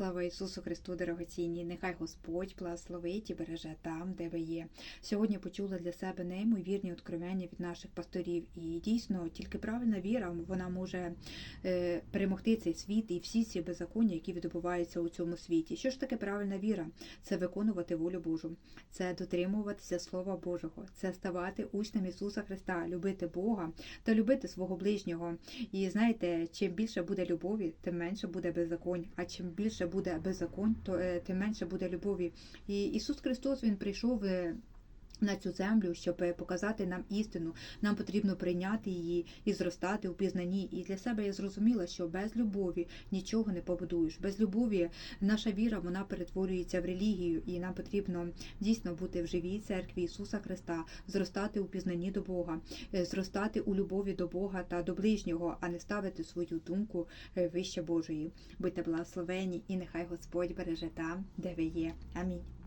Слава Ісусу Христу, дорогоцінні! Нехай Господь благословить і береже там, де ви є. Сьогодні почула для себе неймовірні откровення від наших пасторів. І дійсно, тільки правильна віра вона може е, перемогти цей світ і всі ці беззаконня, які відбуваються у цьому світі. Що ж таке правильна віра? Це виконувати волю Божу, це дотримуватися Слова Божого, це ставати учнем Ісуса Христа, любити Бога та любити свого ближнього. І знаєте, чим більше буде любові, тим менше буде беззаконь. А чим більше буде беззаконь, то е, тим менше буде любові. І Ісус Христос Він прийшов. На цю землю, щоб показати нам істину, нам потрібно прийняти її і зростати у пізнанні. І для себе я зрозуміла, що без любові нічого не побудуєш. Без любові наша віра вона перетворюється в релігію, і нам потрібно дійсно бути в живій церкві Ісуса Христа, зростати у пізнанні до Бога, е, зростати у любові до Бога та до ближнього, а не ставити свою думку е, вище Божої. Будьте благословені, і нехай Господь береже там, де ви є. Амінь.